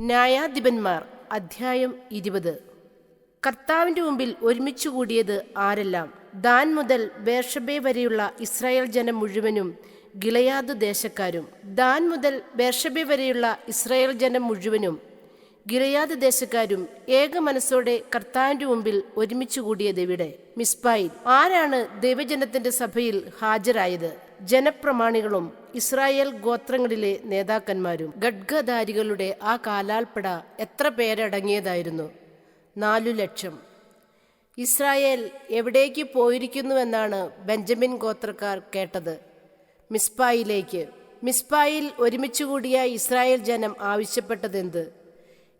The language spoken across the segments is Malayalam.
ന്യായാധിപന്മാർ അധ്യായം ഇരുപത്. കർത്താവിന്റെ മുമ്പിൽ ഒരുമിച്ചു കൂടിയത് ആരെല്ലാം? ദാൻ മുതൽ ബേർഷബേ വരെയുള്ള ഇസ്രായേൽ ജനം മുഴുവനും ഗിളയാദ് ദേശക്കാരും. ദാൻ മുതൽ ബേർഷബേ വരെയുള്ള ഇസ്രായേൽ ജനം മുഴുവനും ഗിളയാദ് ദേശക്കാരും ഏക മനസ്സോടെ കർത്താവിന്റെ മുമ്പിൽ ഒരുമിച്ചു കൂടിയത് ഇവിടെ മിസ്ബായിൽ ആരാണ് ദൈവജനത്തിന്റെ സഭയിൽ ഹാജരായത്? ജനപ്രമാണികളും ഇസ്രായേൽ ഗോത്രങ്ങളിലെ നേതാക്കന്മാരും ഖഡ്ഗധാരികളുടെ ആ കാലാൽപ്പട എത്ര പേരടങ്ങിയതായിരുന്നു? നാലു ലക്ഷം. ഇസ്രായേൽ എവിടേക്ക് പോയിരിക്കുന്നുവെന്നാണ് ബെഞ്ചമിൻ ഗോത്രക്കാർ കേട്ടത്. മിസ്പായിലേക്ക്. മിസ്പായിൽ ഒരുമിച്ചുകൂടിയ ഇസ്രായേൽ ജനം ആവശ്യപ്പെട്ടതെന്ത്?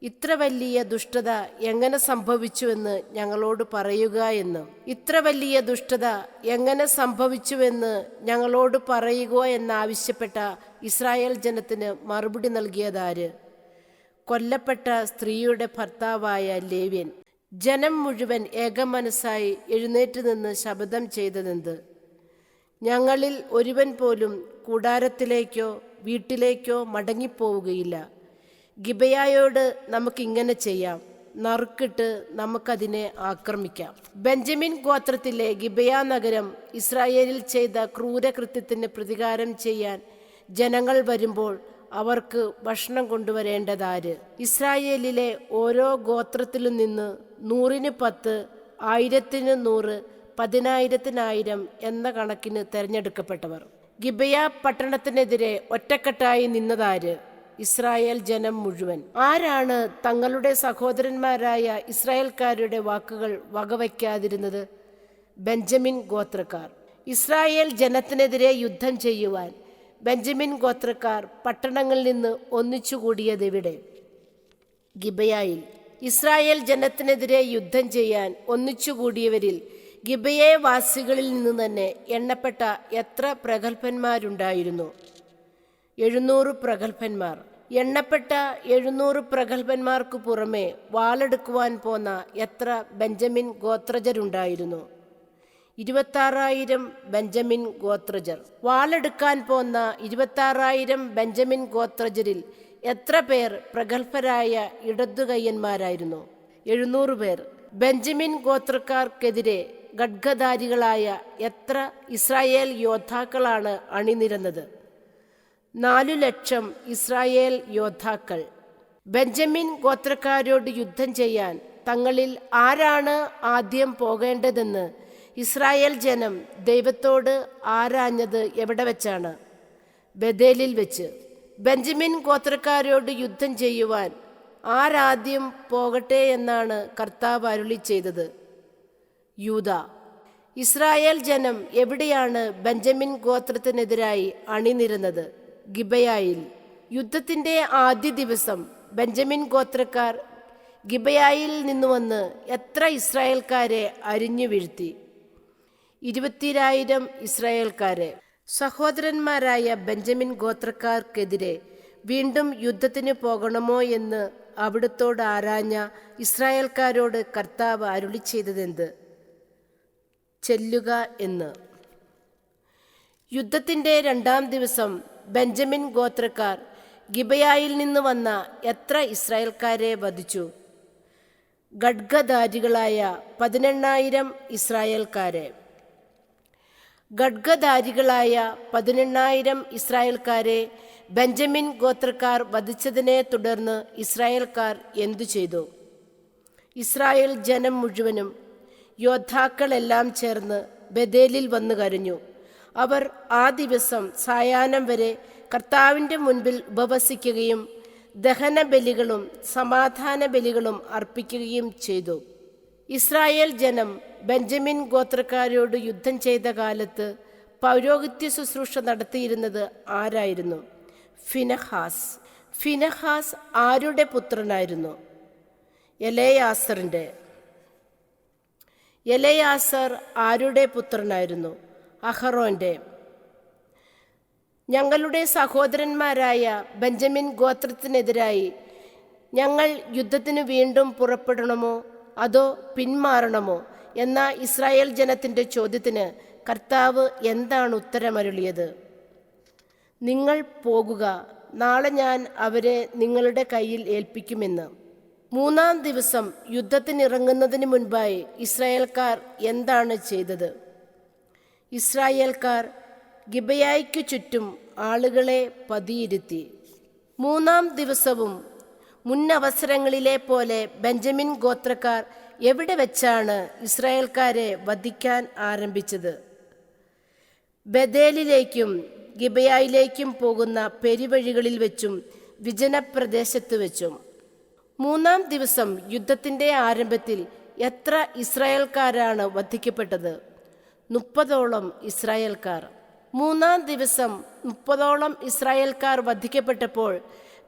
ഇത്ര വലിയ ദുഷ്ടത എങ്ങനെ സംഭവിച്ചുവെന്ന് ഞങ്ങളോട് പറയുക എന്ന്. ഇത്ര വലിയ ദുഷ്ടത എങ്ങനെ സംഭവിച്ചുവെന്ന് ഞങ്ങളോട് പറയുക എന്നാവശ്യപ്പെട്ട ഇസ്രായേൽ ജനത്തിന് മറുപടി നൽകിയതാര്? കൊല്ലപ്പെട്ട സ്ത്രീയുടെ ഭർത്താവായ ലേവ്യൻ. ജനം മുഴുവൻ ഏകമനസ്സായി എഴുന്നേറ്റ് നിന്ന് ശബ്ദം ചെയ്തതെന്ത്? ഞങ്ങളിൽ ഒരുവൻ പോലും കൂടാരത്തിലേക്കോ വീട്ടിലേക്കോ മടങ്ങിപ്പോവുകയില്ല. ഗിബയായോട് നമുക്കിങ്ങനെ ചെയ്യാം. നറുക്കിട്ട് നമുക്കതിനെ ആക്രമിക്കാം. ബെഞ്ചമിൻ ഗോത്രത്തിലെ ഗിബയ നഗരം ഇസ്രായേലിൽ ചെയ്ത ക്രൂരകൃത്യത്തിന് പ്രതികാരം ചെയ്യാൻ ജനങ്ങൾ വരുമ്പോൾ അവർക്ക് ഭക്ഷണം കൊണ്ടുവരേണ്ടതാര്? ഇസ്രായേലിലെ ഓരോ ഗോത്രത്തിലും നിന്ന് നൂറിന് പത്ത് ആയിരത്തിന് നൂറ് പതിനായിരത്തിനായിരം എന്ന കണക്കിന് തെരഞ്ഞെടുക്കപ്പെട്ടവർ. ഗിബയ പട്ടണത്തിനെതിരെ ഒറ്റക്കെട്ടായി നിന്നതാര്? ഇസ്രായേൽ ജനം മുഴുവൻ. ആരാണ് തങ്ങളുടെ സഹോദരന്മാരായ ഇസ്രായേൽക്കാരുടെ വാക്കുകൾ വകവയ്ക്കാതിരുന്നത്? ബെഞ്ചമിൻ ഗോത്രക്കാർ. ഇസ്രായേൽ ജനത്തിനെതിരെ യുദ്ധം ചെയ്യുവാൻ ബെഞ്ചമിൻ ഗോത്രക്കാർ പട്ടണങ്ങളിൽ നിന്ന് ഒന്നിച്ചുകൂടിയതെവിടെ ഗിബയായിൽ. ഇസ്രായേൽ ജനത്തിനെതിരെ യുദ്ധം ചെയ്യാൻ ഒന്നിച്ചുകൂടിയവരിൽ ഗിബയെ വാസികളിൽ നിന്ന് തന്നെ എണ്ണപ്പെട്ട എത്ര പ്രഗത്ഭന്മാരുണ്ടായിരുന്നു? എഴുന്നൂറ് പ്രഗത്ഭന്മാർ. എണ്ണപ്പെട്ട എഴുന്നൂറ് പ്രഗത്ഭന്മാർക്ക് പുറമെ വാളെടുക്കുവാൻ പോന്ന എത്ര ബെഞ്ചമിൻ ഗോത്രജരുണ്ടായിരുന്നു? ഇരുപത്താറായിരം ബെഞ്ചമിൻ ഗോത്രജർ. വാളെടുക്കാൻ പോന്ന ഇരുപത്താറായിരം ബെഞ്ചമിൻ ഗോത്രജരിൽ എത്ര പേർ പ്രഗത്ഭരായ ഇടതുകയ്യന്മാരായിരുന്നു? എഴുന്നൂറ് പേർ. ബെഞ്ചമിൻ ഗോത്രക്കാർക്കെതിരെ ഖഡ്ഗധാരികളായ എത്ര ഇസ്രായേൽ യോദ്ധാക്കളാണ് അണിനിരന്നത്? നാലു ലക്ഷം ഇസ്രായേൽ യോദ്ധാക്കൾ. ബെഞ്ചമിൻ ഗോത്രക്കാരോട് യുദ്ധം ചെയ്യാൻ തങ്ങളിൽ ആരാണ് ആദ്യം പോകേണ്ടതെന്ന് ഇസ്രായേൽ ജനം ദൈവത്തോട് ആരാഞ്ഞത് എവിടെ വെച്ചാണ്? ബദേലിൽ വെച്ച്. ബെഞ്ചമിൻ ഗോത്രക്കാരോട് യുദ്ധം ചെയ്യുവാൻ ആരാദ്യം പോകട്ടെ എന്നാണ് കർത്താവ് അരുളി ചെയ്തത്. യൂത ഇസ്രായേൽ ജനം എവിടെയാണ് ബെഞ്ചമിൻ ഗോത്രത്തിനെതിരായി അണിനിരുന്നത്? ഗിബയായിൽ. യുദ്ധത്തിന്റെ ആദ്യ ദിവസം ബെഞ്ചമിൻ ഗോത്രക്കാർ ഗിബയായിൽ നിന്ന് വന്ന് എത്ര ഇസ്രായേൽക്കാരെ അരിഞ്ഞു വീഴ്ത്തി. ഇരുപത്തിരായിരം ഇസ്രായേൽക്കാരെ. സഹോദരന്മാരായ ബെഞ്ചമിൻ ഗോത്രക്കാർക്കെതിരെ വീണ്ടും യുദ്ധത്തിന് പോകണമോ എന്ന് അവിടുത്തോട് ആരാഞ്ഞ ഇസ്രായേൽക്കാരോട് കർത്താവ് അരുളി ചെയ്തതെന്ത്? ചെല്ലുക എന്ന്. യുദ്ധത്തിന്റെ രണ്ടാം ദിവസം ബെഞ്ചമിൻ ഗോത്രക്കാർ ഗിബയായിൽ നിന്ന് വന്ന എത്ര ഇസ്രായേൽക്കാരെ വധിച്ചു? ഖഡ്ഗധാരികളായ പതിനെണ്ണായിരം ഇസ്രായേൽക്കാരെ. ഖഡ്ഗധാരികളായ പതിനെണ്ണായിരം ഇസ്രായേൽക്കാരെ ബെഞ്ചമിൻ ഗോത്രക്കാർ വധിച്ചതിനെ തുടർന്ന് ഇസ്രായേൽക്കാർ എന്തു ചെയ്തു? ഇസ്രായേൽ ജനം മുഴുവനും യോദ്ധാക്കളെല്ലാം ചേർന്ന് ബദേലിൽ വന്നു കരഞ്ഞു. അവർ ആ ദിവസം സായാഹ്നം വരെ കർത്താവിന്റെ മുൻപിൽ ഉപവസിക്കുകയും ദഹന ബലികളും സമാധാന ബലികളും അർപ്പിക്കുകയും ചെയ്തു. ഇസ്രായേൽ ജനം ബെഞ്ചമിൻ ഗോത്രക്കാരോട് യുദ്ധം ചെയ്ത കാലത്ത് പൗരോഹിത്യ ശുശ്രൂഷ നടത്തിയിരുന്നത് ആരായിരുന്നു? ഫിനഹാസ്. ഫിനഹാസ് ആരുടെ പുത്രനായിരുന്നു? എലയാസറിന്റെ. എലയാസർ ആരുടെ പുത്രനായിരുന്നു? അഹറോന്റെ. ഞങ്ങളുടെ സഹോദരന്മാരായ ബെഞ്ചമിൻ ഗോത്രത്തിനെതിരായി ഞങ്ങൾ യുദ്ധത്തിന് വീണ്ടും പുറപ്പെടണമോ? അതോ പിന്മാറണമോ? എന്ന ഇസ്രായേൽ ജനത്തിന്റെ ചോദ്യത്തിന് കർത്താവ് എന്താണ് ഉത്തരമരുളിയത്? നിങ്ങൾ പോകുക. നാളെ ഞാൻ അവരെ നിങ്ങളുടെ കയ്യിൽ ഏൽപ്പിക്കുമെന്ന്. മൂന്നാം ദിവസം യുദ്ധത്തിനിറങ്ങുന്നതിന് മുൻപായി ഇസ്രായേൽക്കാർ എന്താണ് ചെയ്തത്? ഇസ്രായേൽക്കാർ ഗിബയായ്ക്കു ചുറ്റും ആളുകളെ പതിയിരുത്തി. മൂന്നാം ദിവസവും മുന്നവസരങ്ങളിലെ പോലെ ബെഞ്ചമിൻ ഗോത്രക്കാർ എവിടെ വെച്ചാണ് ഇസ്രായേൽക്കാരെ വധിക്കാൻ ആരംഭിച്ചത്? ബദേലിലേക്കും ഗിബയായിലേക്കും പോകുന്ന പെരുവഴികളിൽ വെച്ചും വിജനപ്രദേശത്ത് വെച്ചും. മൂന്നാം ദിവസം യുദ്ധത്തിന്റെ ആരംഭത്തിൽ എത്ര ഇസ്രായേൽക്കാരാണ് വധിക്കപ്പെട്ടത്? മുപ്പതോളം ഇസ്രായേൽക്കാർ. മൂന്നാം ദിവസം മുപ്പതോളം ഇസ്രായേൽക്കാർ വധിക്കപ്പെട്ടപ്പോൾ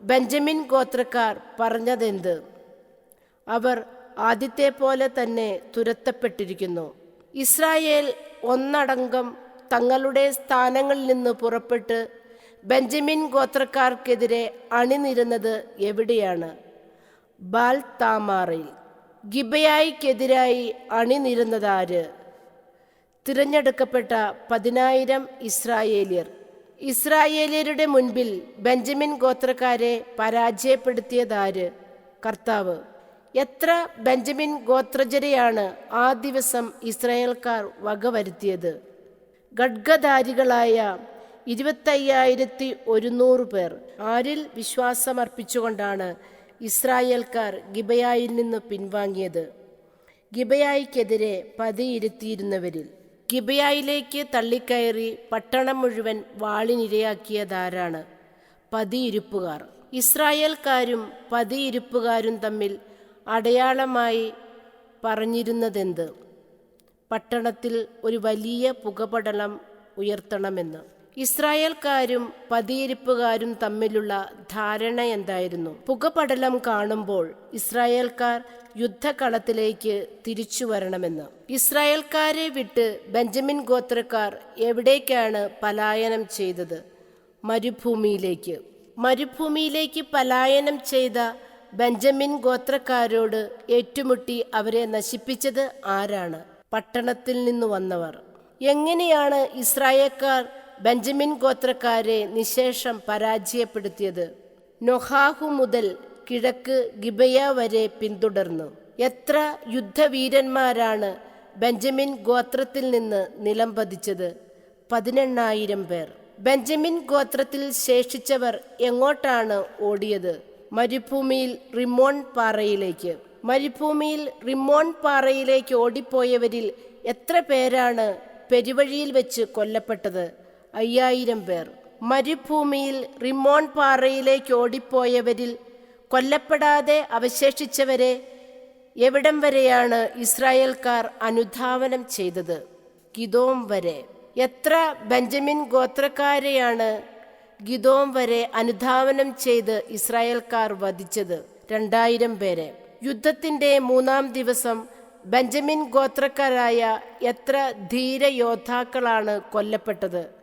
ബെഞ്ചമിൻ ഗോത്രക്കാർ പറഞ്ഞതെന്ത്? അവർ ആദ്യത്തെ പോലെ തന്നെ തുരത്തപ്പെട്ടിരിക്കുന്നു. ഇസ്രായേൽ ഒന്നടങ്കം തങ്ങളുടെ സ്ഥാനങ്ങളിൽ നിന്ന് പുറപ്പെട്ട് ബെഞ്ചമിൻ ഗോത്രക്കാർക്കെതിരെ അണിനിരുന്നത് എവിടെയാണ്? ബാൽ താമാറിൽ ഗിബയായിക്കെതിരായി അണിനിരുന്നതാര്? തിരഞ്ഞെടുക്കപ്പെട്ട പതിനായിരം ഇസ്രായേലിയർ. ഇസ്രായേലിയരുടെ മുൻപിൽ ബെഞ്ചമിൻ ഗോത്രക്കാരെ പരാജയപ്പെടുത്തിയതാര്? കർത്താവ്. എത്ര ബെഞ്ചമിൻ ഗോത്രജരെയാണ് ആ ദിവസം ഇസ്രായേൽക്കാർ വകവരുത്തിയത് ഖഡ്ഗധാരികളായ ഇരുപത്തയ്യായിരത്തി ഒരുന്നൂറ് പേർ. ആരിൽ വിശ്വാസമർപ്പിച്ചുകൊണ്ടാണ് ഇസ്രായേൽക്കാർ ഗിബയായിൽ നിന്ന് പിൻവാങ്ങിയത്? ഗിബയായിക്കെതിരെ പതിയിരുത്തിയിരുന്നവരിൽ. ഗിബയായിലേക്ക് തള്ളിക്കയറി പട്ടണം മുഴുവൻ വാളിനിരയാക്കിയതാരാണ്? പതിയിരുപ്പുകാർ. ഇസ്രായേൽക്കാരും പതിയിരുപ്പുകാരും തമ്മിൽ അടയാളമായി പറഞ്ഞിരുന്നതെന്ത്? പട്ടണത്തിൽ ഒരു വലിയ പുകപടലം ഉയർത്തണമെന്ന്. ഇസ്രായേൽക്കാരും പതിയിരിപ്പുകാരും തമ്മിലുള്ള ധാരണ എന്തായിരുന്നു? പുകപടലം കാണുമ്പോൾ ഇസ്രായേൽക്കാർ യുദ്ധകളത്തിലേക്ക് തിരിച്ചു വരണമെന്ന്. ഇസ്രായേൽക്കാരെ വിട്ട് ബെഞ്ചമിൻ ഗോത്രക്കാർ എവിടേക്കാണ് പലായനം ചെയ്തത്? മരുഭൂമിയിലേക്ക്. മരുഭൂമിയിലേക്ക് പലായനം ചെയ്ത ബെഞ്ചമിൻ ഗോത്രക്കാരോട് ഏറ്റുമുട്ടി അവരെ നശിപ്പിച്ചത് ആരാണ്? പട്ടണത്തിൽ നിന്ന് വന്നവർ. എങ്ങനെയാണ് ഇസ്രായേൽക്കാർ ബെഞ്ചമിൻ ഗോത്രക്കാരെ നിശേഷം പരാജയപ്പെടുത്തിയത്. നൊഹാഹു മുതൽ കിഴക്ക് ഗിബയ വരെ പിന്തുടർന്നു. എത്ര യുദ്ധവീരന്മാരാണ് ബെഞ്ചമിൻ ഗോത്രത്തിൽ നിന്ന് നിലം പതിച്ചത്? പതിനെണ്ണായിരം പേർ. ബെഞ്ചമിൻ ഗോത്രത്തിൽ ശേഷിച്ചവർ എങ്ങോട്ടാണ് ഓടിയത്? മരുഭൂമിയിൽ റിമോൺ പാറയിലേക്ക്. മരുഭൂമിയിൽ റിമോൺ പാറയിലേക്ക് ഓടിപ്പോയവരിൽ എത്ര പേരാണ് പെരുവഴിയിൽ വെച്ച് കൊല്ലപ്പെട്ടത്? അയ്യായിരം പേർ. മരുഭൂമിയിൽ റിമോൺ പാറയിലേക്ക് ഓടിപ്പോയവരിൽ കൊല്ലപ്പെടാതെ അവശേഷിച്ചവരെ എവിടം വരെയാണ് ഇസ്രായേൽക്കാർ അനുധാവനം ചെയ്തത്? ഗിദോം വരെ. എത്ര ബെഞ്ചമിൻ ഗോത്രക്കാരെയാണ് ഗിദോം വരെ അനുധാവനം ചെയ്ത് ഇസ്രായേൽക്കാർ വധിച്ചത്? രണ്ടായിരം പേരെ. യുദ്ധത്തിന്റെ മൂന്നാം ദിവസം ബെഞ്ചമിൻ ഗോത്രക്കാരായ എത്ര ധീരയോദ്ധാക്കളാണ് കൊല്ലപ്പെട്ടത്?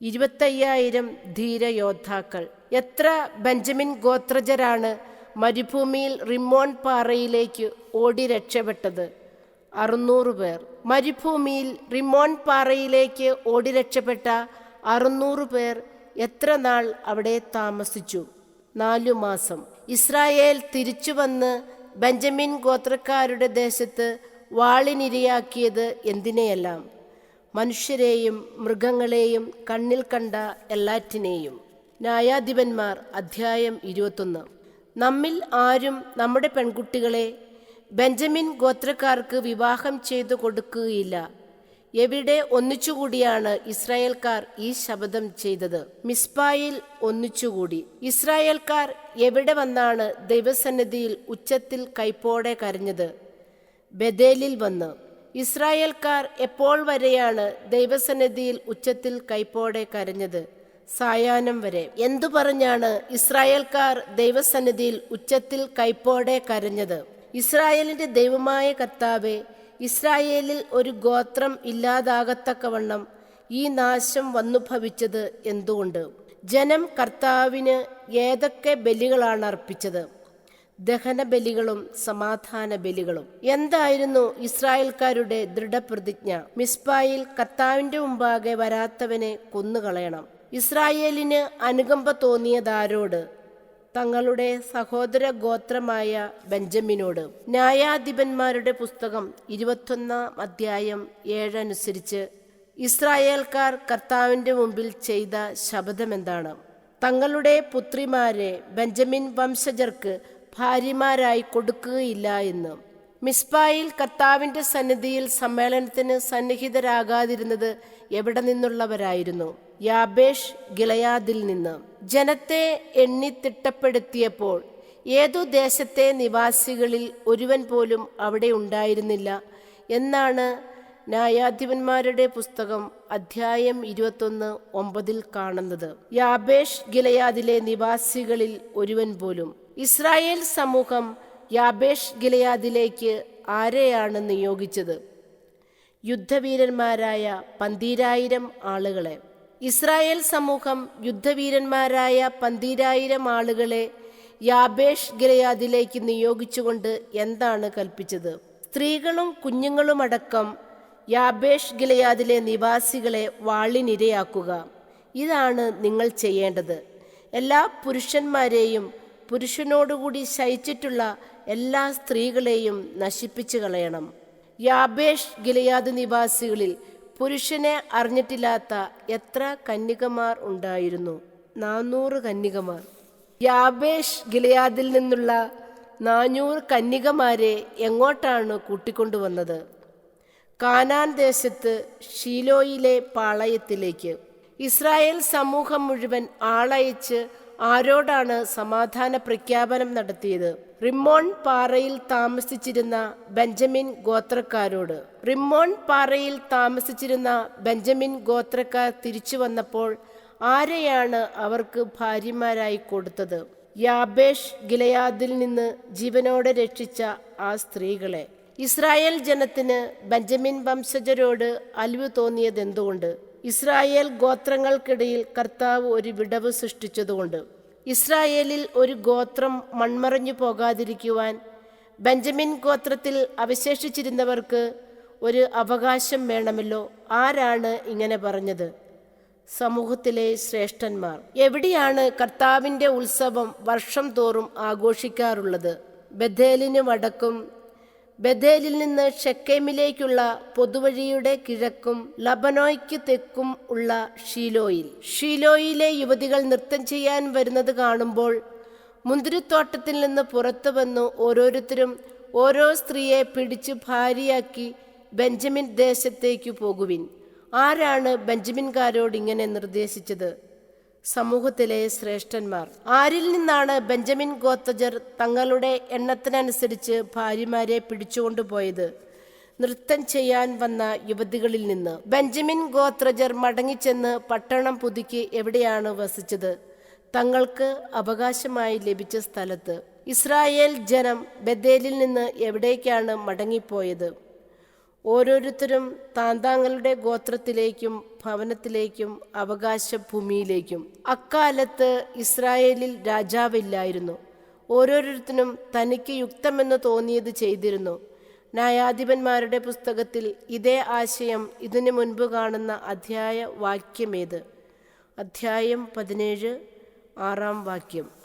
ഇരുപത്തയ്യായിരം ധീരയോദ്ധാക്കൾ. എത്ര ബെഞ്ചമിൻ ഗോത്രജരാണ് മരുഭൂമിയിൽ റിമോൺ പാറയിലേക്ക് ഓടി രക്ഷപ്പെട്ടത്? അറുന്നൂറ് പേർ. മരുഭൂമിയിൽ റിമോൺ പാറയിലേക്ക് ഓടി രക്ഷപ്പെട്ട അറുന്നൂറ് പേർ എത്ര നാൾ അവിടെ താമസിച്ചു? നാലു മാസം. ഇസ്രായേൽ തിരിച്ചു വന്ന് ബെഞ്ചമിൻ ഗോത്രക്കാരുടെ ദേശത്ത് വാളിനിരയാക്കിയത് എന്തിനെയെല്ലാം? മനുഷ്യരെയും മൃഗങ്ങളെയും കണ്ണിൽ കണ്ട എല്ലാറ്റിനെയും ന്യായാധിപന്മാർ അധ്യായം ഇരുപത്തൊന്ന്. നമ്മിൽ ആരും നമ്മുടെ പെൺകുട്ടികളെ ബെഞ്ചമിൻ ഗോത്രക്കാർക്ക് വിവാഹം ചെയ്തു കൊടുക്കുകയില്ല. എവിടെ ഒന്നിച്ചുകൂടിയാണ് ഇസ്രായേൽക്കാർ ഈ ശബ്ദം ചെയ്തത്. മിസ്പായിൽ ഒന്നിച്ചുകൂടി. ഇസ്രായേൽക്കാർ എവിടെ വന്നാണ് ദൈവസന്നിധിയിൽ ഉച്ചത്തിൽ കൈപ്പോടെ കരഞ്ഞത്? ബദേലിൽ വന്ന്. ഇസ്രായേൽക്കാർ എപ്പോൾ വരെയാണ് ദൈവസന്നിധിയിൽ ഉച്ചത്തിൽ കൈപ്പോടെ കരഞ്ഞത്? സായാഹ്നം വരെ. എന്തു പറഞ്ഞാണ് ഇസ്രായേൽക്കാർ ദൈവസന്നിധിയിൽ ഉച്ചത്തിൽ കൈപ്പോടെ കരഞ്ഞത്? ഇസ്രായേലിന്റെ ദൈവമായ കർത്താവെ ഇസ്രായേലിൽ ഒരു ഗോത്രം ഇല്ലാതാകത്തക്കവണ്ണം ഈ നാശം വന്നു ഭവിച്ചത് എന്തുകൊണ്ട്? ജനം കർത്താവിന് ഏതൊക്കെ ബലികളാണ് അർപ്പിച്ചത്? ദഹന ബലികളും സമാധാന ബലികളും എന്തായിരുന്നു ഇസ്രായേൽക്കാരുടെ ദൃഢപ്രതിജ്ഞ? മിസ്ബായിൽ കർത്താവിന്റെ മുമ്പാകെ വരാത്തവനെ കൊന്നുകളയണം. ഇസ്രായേലിന് അനുകമ്പ തോന്നിയതാരോട്? തങ്ങളുടെ സഹോദര ഗോത്രമായ ബെഞ്ചമിനോട്. ന്യായാധിപന്മാരുടെ പുസ്തകം ഇരുപത്തൊന്നാം അധ്യായം ഏഴനുസരിച്ച് ഇസ്രായേൽക്കാർ കർത്താവിന്റെ മുമ്പിൽ ചെയ്ത ശബ്ദമെന്താണ് തങ്ങളുടെ പുത്രിമാരെ ബെഞ്ചമിൻ വംശജർക്ക് ഭാര്യമാരായി കൊടുക്കുകയില്ല എന്ന്. മിസ്ബായിൽ കർത്താവിന്റെ സന്നിധിയിൽ സമ്മേളനത്തിന് സന്നിഹിതരാകാതിരുന്നത് എവിടെ നിന്നുള്ളവരായിരുന്നു? യാബേഷ് ഗിളയാദിൽ നിന്ന്. ജനത്തെ എണ്ണി തിട്ടപ്പെടുത്തിയപ്പോൾ ഏതു ദേശത്തെ നിവാസികളിൽ ഒരുവൻ പോലും അവിടെ ഉണ്ടായിരുന്നില്ല എന്നാണ് ന്യായാധിപന്മാരുടെ പുസ്തകം അധ്യായം ഇരുപത്തൊന്ന് ഒമ്പതിൽ കാണുന്നത്. യാബേഷ് ഗിലയാദിലെ നിവാസികളിൽ ഒരുവൻ പോലും ഇസ്രായേൽ സമൂഹം യാബേഷ് ഗിലയാദിലേക്ക് ആരെയാണ് നിയോഗിച്ചത്? യുദ്ധവീരന്മാരായ പന്തീരായിരം ആളുകളെ. ഇസ്രായേൽ സമൂഹം യുദ്ധവീരന്മാരായ പന്തീരായിരം ആളുകളെ യാബേഷ് ഗിലയാദിലേക്ക് നിയോഗിച്ചുകൊണ്ട് എന്താണ് കൽപ്പിച്ചത്? സ്ത്രീകളും കുഞ്ഞുങ്ങളുമടക്കം യാബേഷ് ഗിലയാദിലെ നിവാസികളെ വാളിനിരയാക്കുക. ഇതാണ് നിങ്ങൾ ചെയ്യേണ്ടത്. എല്ലാ പുരുഷന്മാരെയും പുരുഷനോടുകൂടി ശയിച്ചിട്ടുള്ള എല്ലാ സ്ത്രീകളെയും നശിപ്പിച്ചു കളയണം. യാബേഷ് ഗിലയാദ് നിവാസികളിൽ പുരുഷനെ അറിഞ്ഞിട്ടില്ലാത്ത എത്ര കന്യകമാർ ഉണ്ടായിരുന്നു? നാനൂറ് കന്യകമാർ. യാബേഷ് ഗിലയാദിൽ നിന്നുള്ള നാനൂറ് കന്യകമാരെ എങ്ങോട്ടാണ് കൂട്ടിക്കൊണ്ടുവന്നത്? കാനാൻ ദേശത്ത് ഷീലോയിലെ പാളയത്തിലേക്ക്. ഇസ്രായേൽ സമൂഹം മുഴുവൻ ആളയച്ച് ആരോടാണ് സമാധാന പ്രഖ്യാപനം നടത്തിയത്? റിമോൺ പാറയിൽ താമസിച്ചിരുന്ന ബെഞ്ചമിൻ ഗോത്രക്കാരോട്. റിമോൺ പാറയിൽ താമസിച്ചിരുന്ന ബെഞ്ചമിൻ ഗോത്രക്കാർ തിരിച്ചു വന്നപ്പോൾ ആരെയാണ് അവർക്ക് ഭാര്യമാരായി കൊടുത്തത്? യാബേഷ് ഗിലയാദിൽ നിന്ന് ജീവനോടെ രക്ഷിച്ച ആ സ്ത്രീകളെ. ഇസ്രായേൽ ജനത്തിന് ബെഞ്ചമിൻ വംശജരോട് അലിവ് തോന്നിയത് എന്തുകൊണ്ട് ഇസ്രായേൽ ഗോത്രങ്ങൾക്കിടയിൽ കർത്താവ് ഒരു വിടവ് സൃഷ്ടിച്ചതുകൊണ്ട് ഇസ്രായേലിൽ ഒരു ഗോത്രം മൺമറഞ്ഞു പോകാതിരിക്കുവാൻ ബെഞ്ചമിൻ ഗോത്രത്തിൽ അവശേഷിച്ചിരുന്നവർക്ക് ഒരു അവകാശം വേണമല്ലോ ആരാണ് ഇങ്ങനെ പറഞ്ഞത്? സമൂഹത്തിലെ ശ്രേഷ്ഠന്മാർ. എവിടെയാണ് കർത്താവിന്റെ ഉത്സവം വർഷം തോറും ആഘോഷിക്കാറുള്ളത്? ബഥേലിന് വടക്കും ബഥേലിൽ നിന്ന് ഷെക്കേമിലേക്കുള്ള പൊതുവഴിയുടെ കിഴക്കും ലബനോയ്ക്ക് തെക്കും ഉള്ള ഷീലോയിൽ. ഷീലോയിലെ യുവതികൾ നൃത്തം ചെയ്യാൻ വരുന്നത് കാണുമ്പോൾ മുന്തിരിത്തോട്ടത്തിൽ നിന്ന് പുറത്തു വന്നു ഓരോരുത്തരും ഓരോ സ്ത്രീയെ പിടിച്ച് ഭാര്യയാക്കി ബെഞ്ചമിൻ ദേശത്തേക്കു പോകുവിൻ. ആരാണ് ബെഞ്ചമിൻകാരോട് ഇങ്ങനെ നിർദ്ദേശിച്ചത്? സമൂഹത്തിലെ ശ്രേഷ്ഠന്മാർ. ആരിൽ നിന്നാണ് ബെഞ്ചമിൻ ഗോത്തജർ തങ്ങളുടെ എണ്ണത്തിനനുസരിച്ച് ഭാര്യമാരെ പിടിച്ചുകൊണ്ടുപോയത് നൃത്തം ചെയ്യാൻ വന്ന യുവതികളിൽ നിന്ന്. ബെഞ്ചമിൻ ഗോത്രജർ മടങ്ങിച്ചെന്ന് പട്ടണം പുതുക്കി എവിടെയാണ് വസിച്ചത്? തങ്ങൾക്ക് അവകാശമായി ലഭിച്ച സ്ഥലത്ത്. ഇസ്രായേൽ ജനം ബദേലിൽ നിന്ന് എവിടേക്കാണ് മടങ്ങിപ്പോയത്? ഓരോരുത്തരും താന്താങ്ങളുടെ ഗോത്രത്തിലേക്കും ഭവനത്തിലേക്കും അവകാശഭൂമിയിലേക്കും. അക്കാലത്ത് ഇസ്രായേലിൽ രാജാവില്ലായിരുന്നു. ഓരോരുത്തരും തനിക്ക് യുക്തമെന്ന് തോന്നിയത് ചെയ്തിരുന്നു. ന്യായാധിപന്മാരുടെ പുസ്തകത്തിൽ ഇതേ ആശയം ഇതിനു മുൻപ് കാണുന്ന അധ്യായ വാക്യമേത്? അധ്യായം പതിനേഴ് ആറാം വാക്യം.